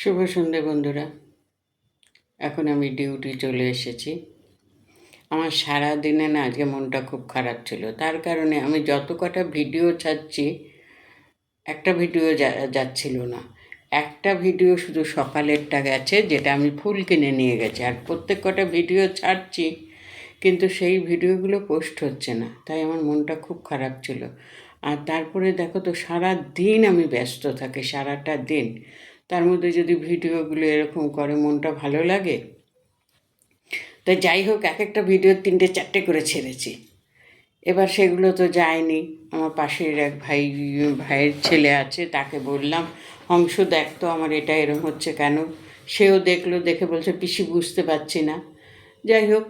শুভ সন্ধে বন্ধুরা। এখন আমি ডিউটি চলে এসেছি। আমার সারা দিনে না আজকে মনটা খুব খারাপ ছিল। তার কারণে আমি যত কটা ভিডিও ছাড়ছি, একটা ভিডিও যাচ্ছিল না। একটা ভিডিও শুধু সকালেরটা গেছে, যেটা আমি ফুল কিনে নিয়ে গেছি। আর প্রত্যেক কটা ভিডিও ছাড়ছি, কিন্তু সেই ভিডিওগুলো পোস্ট হচ্ছে না। তাই আমার মনটা খুব খারাপ ছিল। আর তারপরে দেখো তো সারা দিন আমি ব্যস্ত থাকি, সারাটা দিন। তার মধ্যে যদি ভিডিওগুলো এরকম করে, মনটা ভালো লাগে? তাই যাই হোক এক একটা ভিডিও তিনটে চারটে করে ছেড়েছি। এবার সেগুলো তো যায়নি। আমার পাশের এক ভাই, ভাইয়ের ছেলে আছে, তাকে বললাম, অংশ দেখ তো আমার এটা এরম হচ্ছে কেন? সেও দেখল, দেখে বলছে, পিসি বুঝতে পারছি না। যাই হোক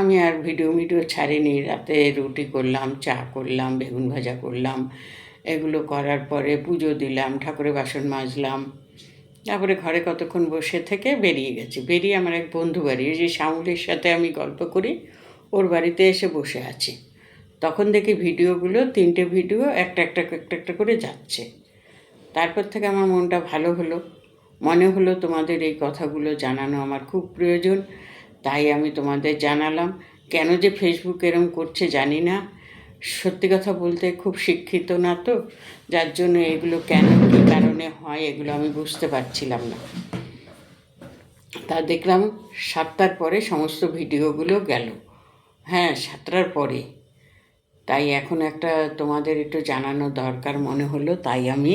আমি আর ভিডিও ভিডিও ছাড়িনি। রাতে রুটি করলাম, চা করলাম, বেগুন ভাজা করলাম এগুলো করার পরে পুজো দিলাম, ঠাকুরের বাসন মাজলাম। তারপরে ঘরে কতক্ষণ বসে থেকে বেরিয়ে গেছি। বেরিয়ে আমার এক বন্ধু বাড়ি যে শ্যামলের সাথে আমি গল্প করি, ওর বাড়িতে এসে বসে আছি। তখন দেখি ভিডিওগুলো, তিনটে ভিডিও, একটা একটা একটা একটা করে যাচ্ছে। তারপর থেকে আমার মনটা ভালো হলো। মনে হলো তোমাদের এই কথাগুলো জানানো আমার খুব প্রয়োজন, তাই আমি তোমাদের জানালাম। কেন যে ফেসবুক এরম করছে জানি না। সত্যি কথা বলতে খুব শিক্ষিত না তো, যার জন্য এগুলো কেন, কী কারণে হয় এগুলো আমি বুঝতে পারছিলাম না। তা দেখলাম সাতটার পরে সমস্ত ভিডিওগুলো গেল। হ্যাঁ সাতটার পরে। তাই এখন একটা তোমাদের একটু জানানো দরকার মনে হলো, তাই আমি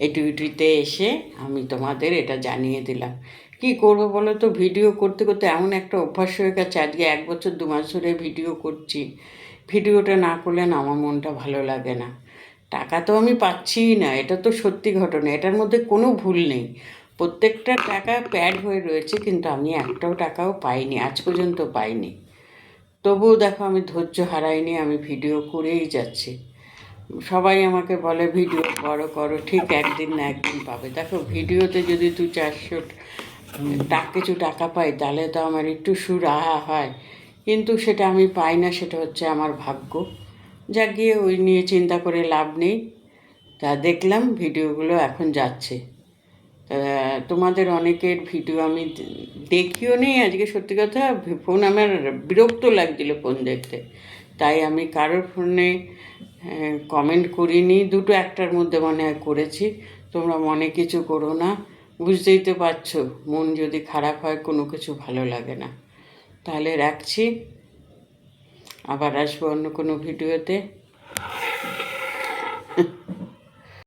এই ডিউটিতে এসে আমি তোমাদের এটা জানিয়ে দিলাম। কি করব বলো তো? ভিডিও করতে করতে এমন একটা অভ্যাস হয়ে গেছে, আজকে এক বছর, দু মাস ধরে ভিডিও করছি। ভিডিওটা না করলে না আমার মনটা ভালো লাগে না। টাকা তো আমি পাচ্ছিই না, এটা তো সত্যি ঘটনা, এটার মধ্যে কোনো ভুল নেই। প্রত্যেকটা টাকা প্যাড হয়ে রয়েছে, কিন্তু আমি একটাও টাকাও পাইনি, আজ পর্যন্ত পাইনি। তবুও দেখো আমি ধৈর্য হারাইনি, আমি ভিডিও করেই যাচ্ছি। সবাই আমাকে বলে, ভিডিও করো করো, ঠিক একদিন না একদিন পাবে। দেখো, ভিডিওতে যদি দু চারশো টাক, কিছু টাকা পাই, তাহলে তো আমার একটু সুর আহা হয়। কিন্তু সেটা আমি পাই না, সেটা হচ্ছে আমার ভাগ্য। যা গিয়ে ওই নিয়ে চিন্তা করে লাভ নেই। তা দেখলাম ভিডিওগুলো এখন যাচ্ছে। তোমাদের অনেকের ভিডিও আমি দেখিও নেই আজকে সত্যি কথা। ফোন আমার বিরক্ত লাগছিল ফোন দেখতে। তাই আমি কারোর ফোনে কমেন্ট করিনি। দুটো একটার মধ্যে মনে হয় করেছি। তোমরা মনে কিছু করো না। বুঝতেই তো পারছ, মন যদি খারাপ হয় কোনো কিছু ভালো লাগে না। তাহলে রাখছি। আবার আসব অন্য কোনো ভিডিওতে।